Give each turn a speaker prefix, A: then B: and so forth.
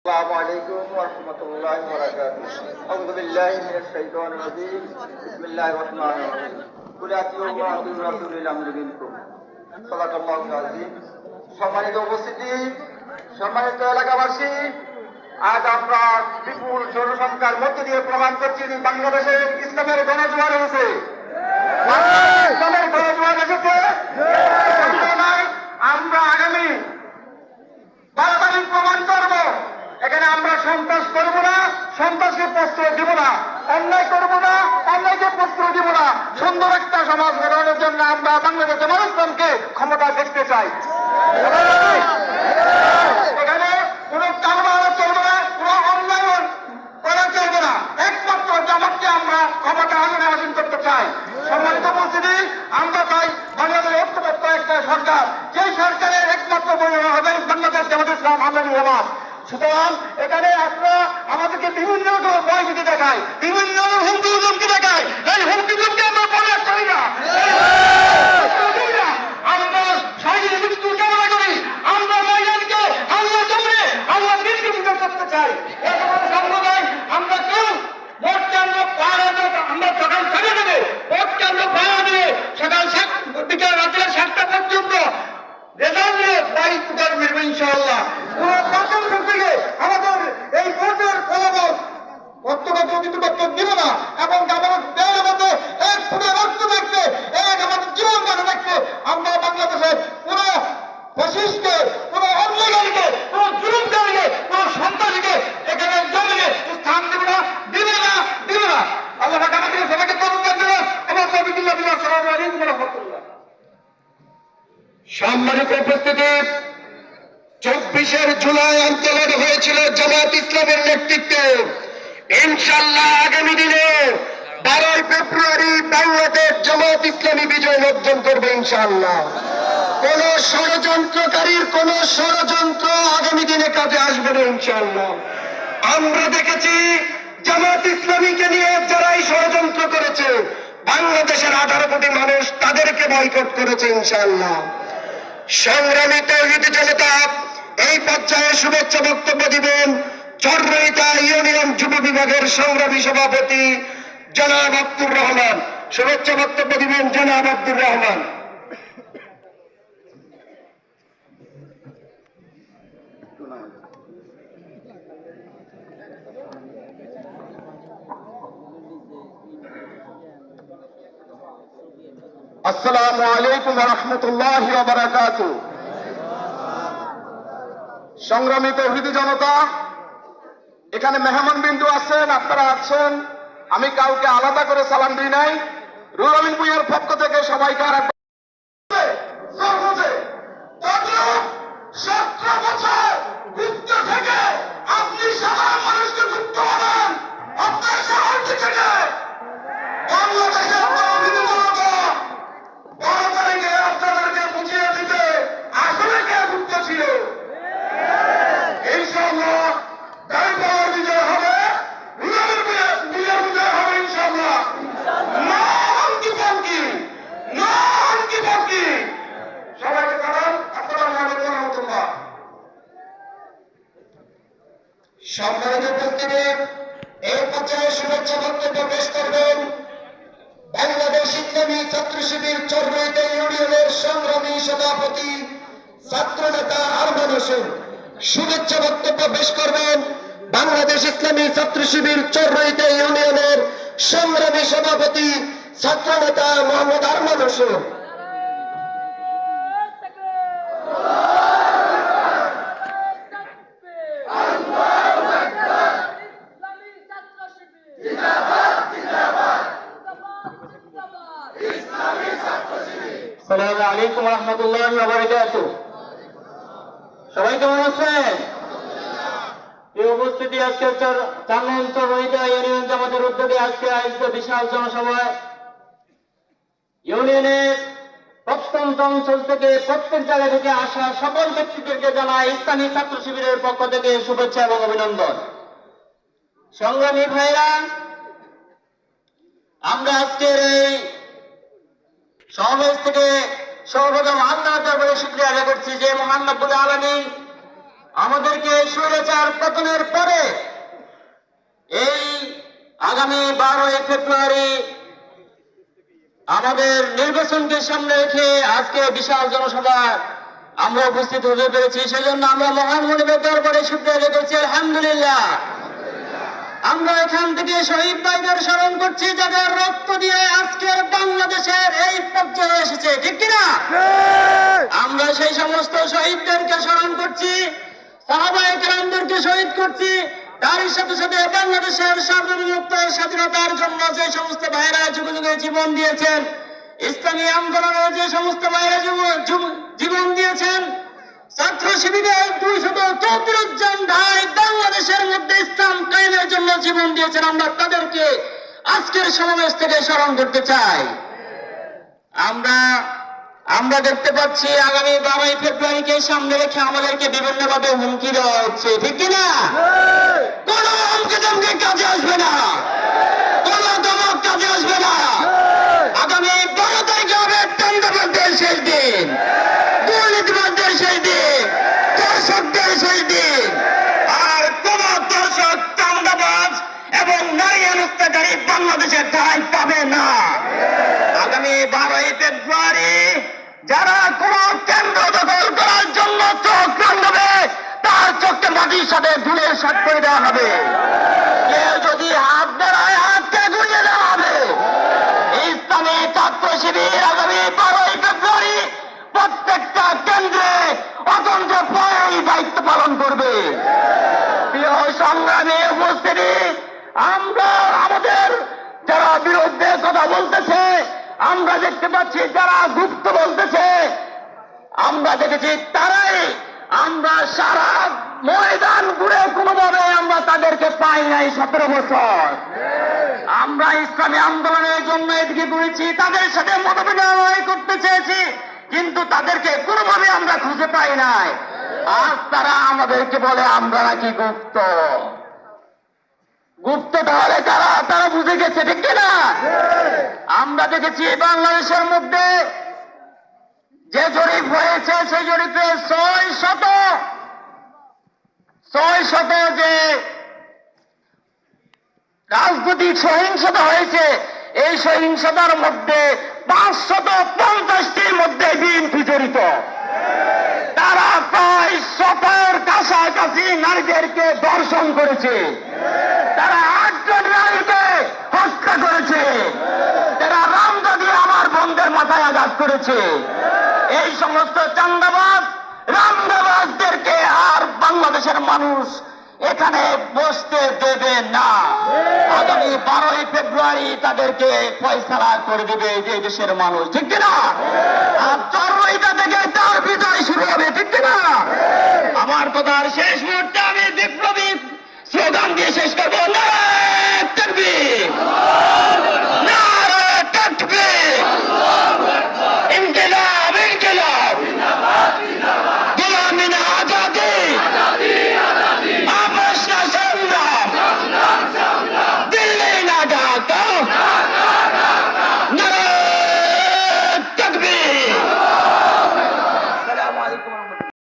A: السلام عليكم ورحمة الله وبركاته أعوذ بالله من الشيطان الرجيم بسم الله الرحمن الرحيم قل أطيعوا الله وأطيعوا رسول الأمر منكم صدق الله العظيم সম্মানিত উপস্থিতি সম্মানিত এলাকাবাসী আজ আমরা বিপুল জনসংখ্যার মধ্য দিয়ে প্রমাণ করছি যে বাংলাদেশে ইসলামের গণজোয়ার হয়েছে ইসলামের গণজোয়ার এসেছে নয়, আমরা আগামী আমরা সন্ত্রাস করব না সন্ত্রাসকে প্রশ্রয় দিব না। অন্যায় করব না, অন্যায়কে প্রশ্রয় দিব না। সুন্দর একটা সমাজ গঠনের জন্য আমরা বাংলাদেশ জামাত ইসলামকে ক্ষমতা দেখতে চাই। এখানে কারবার চলবে না করা চলবে না। একমাত্র আমরা ক্ষমতা করতে চাই। সম্মানিত আমরা চাই একটা সরকার। যে সরকারের একমাত্র হবে বাংলাদেশ জামাত ইসলাম জামাত সুতরাং এখানে আপনারা আমাদেরকে বিভিন্ন রকম পরিস্থিতি দেখায়, বিভিন্ন হুমকি হুমকি দেখায়। এই হুমকি হুমকি আমরা পরে করি না। সকাল সাতটা পর্যন্ত রেজাল্ট পুরো প্রথম থেকে আমাদের এই ভোটের ফলাফল বক্তব্য প্রতিপত্ত দিব না এবং আমাদের দেহের মধ্যে এক ফুটে রক্ত দেখতে এক আমাদের জীবন কাটা দেখতে আমরা বাংলাদেশের পুরো ফসিসকে পুরো অন্যগারীকে পুরো জুলুমকারীকে পুরো সন্ত্রাসীকে এখানে জমিনে স্থান দিব না দিব না দিব না আল্লাহ পাক আমাদের সবাইকে তরুণ দেবেন এবং সবিদুল্লাহ বিল্লাহ সালামু আলাইকুম ওয়া রাহমাতুল্লাহ
B: সম্মানিত উপস্থিতি, চব্বিশের জুলাই আন্দোলন হয়েছিল জামাত ইসলামের নেতৃত্বে। ইনশাল্লাহ আগামী দিনে বারোই ফেব্রুয়ারি বাংলাদেশ জামাত ইসলামী বিজয় অর্জন করবে ইনশাল্লাহ কোন ষড়যন্ত্রকারীর কোন ষড়যন্ত্র আগামী দিনে কাজে আসবে না ইনশাল্লাহ আমরা দেখেছি জামাত ইসলামীকে নিয়ে যারাই ষড়যন্ত্র করেছে, বাংলাদেশের আঠারো কোটি মানুষ তাদেরকে বয়কট করেছে ইনশাল্লাহ সংগ্রামী তৌহিদ জনতা, এই পর্যায়ে শুভেচ্ছা বক্তব্য দিবেন চররইতা ইউনিয়ন যুব বিভাগের সংগ্রামী সভাপতি জনাব আব্দুর রহমান। শুভেচ্ছা বক্তব্য দিবেন জনাব আব্দুর রহমান।
A: আসসালামু আলাইকুম রহমতুল্লাহ বারাকাত। সংগ্রামী তৌহিদি জনতা, এখানে মেহমান বিন্দু আছেন, আপনারা আছেন। আমি কাউকে আলাদা করে সালাম দিই নাই। রুল আমিন ভুইয়ার পক্ষ থেকে সবাইকে আর একবার- বছর থেকে আপনি সাধারণ মানুষকে গুপ্ত বানান আপনার শহর থেকে বাংলাদেশের তৌহিদি জনতা বারো তারিখে আপনাদেরকে বুঝিয়ে দিতে আসলে কে গুপ্ত ছিল ইনশাআল্লাহ তারপর বিজয় হবে রুলামের বিজয় বিজয় হবে ইনশাআল্লাহ না অঙ্কি পঙ্কি না অঙ্কি পঙ্কি সবাইকে সালাম আসসালামু আলাইকুম রহমতুল্লাহ
B: সম্মানিত উপস্থিতি এই শুভেচ্ছা বক্তব্য পেশ করবেন। বাংলাদেশ ইসলামী ছাত্র শিবির চরমইতে ইউনিয়নের সংগ্রামী সভাপতি ছাত্র নেতা আরমান শুভেচ্ছা বক্তব্য পেশ করবেন বাংলাদেশ ইসলামী ছাত্র শিবির চরমইতে ইউনিয়নের সংগ্রামী সভাপতি ছাত্র নেতা মোহাম্মদ আরমান হোসেন।
A: আসসালামু আলাইকুম রহমতুল্লাহ সবাই কেমন আছেন? এই উপস্থিতি, আজকে চার- চরইটা ইউনিয়ন জামাতের উদ্যোগে আজকে আয়োজিত বিশাল জনসভায়। ইউনিয়নের প্রত্যন্ত অঞ্চল থেকে, প্রত্যেক জায়গা থেকে আসা সকল ব্যক্তিদেরকে জানায় ইসলামী ছাত্র শিবিরের পক্ষ থেকে শুভেচ্ছা এবং অভিনন্দন। সংগ্রামী ভাইরা, আমরা আজকের এই সমাবেশ থেকে সর্বপ্রথম আল্লাহ দরবারে শুক্রিয়া আদায় করছি যে মহান রব্বুল
C: আমাদেরকে স্বৈরাচার পতনের পরে এই আগামী বারোই ফেব্রুয়ারি আমাদের নির্বাচনকে সামনে রেখে আজকে বিশাল জনসভা আমরা উপস্থিত হতে পেরেছি। সেই জন্য আমরা মহান মনিবের দরবারে শুক্রিয়া করছি। আলহামদুলিল্লাহ। আমরা এখান থেকে শহীদ ভাইদের স্মরণ করছি যাদের রক্ত দিয়ে আজকের বাংলাদেশের এই পর্যায়ে এসেছে ঠিক কিনা? আমরা সেই সমস্ত শহীদদেরকে স্মরণ করছি সাহাবায়ে কেরামদেরকে শহীদ করছি তারই সাথে সাথে বাংলাদেশের সার্বভৌমত্ব স্বাধীনতার জন্য যে সমস্ত ভাইরা যুগে যুগে জীবন দিয়েছেন ইসলামী আন্দোলনে যে সমস্ত ভাইরা জীবন দিয়েছেন ছাত্র শিবিরের দুইশত হুমকি দেওয়া হচ্ছে। ঠিক কিনা কোন হুমকি দমকি কাজে আসবে না। কোন দমক কাজে আসবে না। আগামী বারো তারিখে হবে শেষ দিন দুর্নীতিবাদদের শেষ দিন দর্শকদের শেষ দিন আর কোন দর্শক চান্দাবাজ এবং অনুষ্ঠকারী বাংলাদেশের ঠাই পাবে না। আগামী বারোই ফেব্রুয়ারি যারা কোন কেন্দ্র দখল করার জন্য চোখ রাঙাবে, তার চোখকে মাটির সাথে ধুলের সাত করে দেওয়া হবে। কেউ যদি হাত হাতকে ঘুরিয়ে দেওয়া হবে। ইসলামী আগামী বারোই ফেব্রুয়ারি প্রত্যেকটা কেন্দ্রে অতন্ত্র দায়িত্ব পালন করবে। প্রিয় সংগ্রামী উপস্থিতি, আমরা বিরুদ্ধে কথা বলতেছে, আমরা দেখতে পাচ্ছি যারা গুপ্ত বলতেছে, আমরা দেখেছি তারাই, আমরা সারা ময়দান ঘুরে কোনোভাবে আমরা তাদেরকে পাই নাই সতেরো বছর। আমরা ইসলামী আন্দোলনের জন্য এদিকে ঘুরেছি, তাদের সাথে মত বিনিময় করতে চেয়েছি, কিন্তু তাদেরকে কোনোভাবে আমরা খুঁজে পাই নাই। আজ তারা আমাদেরকে বলে, আমরা নাকি গুপ্ত। গুপ্ত তাহলে কারা তারা বুঝে গেছে, ঠিক না আমরা দেখেছি বাংলাদেশের মধ্যে যে জরিপ হয়েছে, সেই জরিপে ছয় শত ছয় শত যে রাজনৈতিক সহিংসতা হয়েছে, এই সহিংসতার মধ্যে পাঁচশত পঞ্চাশটির মধ্যে বিএনপি জড়িত। তারা প্রায় শতের কাছাকাছি নারীদেরকে দর্শন করেছে। তারা আটজন নারীকে হত্যা করেছে। তারা রামদা দিয়ে আমার বন্ধের মাথায় আঘাত করেছে, এই সমস্ত চান্দাবাজ রামদাবাজদেরকে আর বাংলাদেশের মানুষ এখানে বসতে দেবে না। আগামী বারোই ফেব্রুয়ারি তাদেরকে ফয়সালা করে দেবে যে দেশের মানুষ, ঠিক কিনা? আমার কথার শেষ মুহূর্তে আমি বিপ্লবী স্লোগান দিয়ে শেষ করব। না থাকবে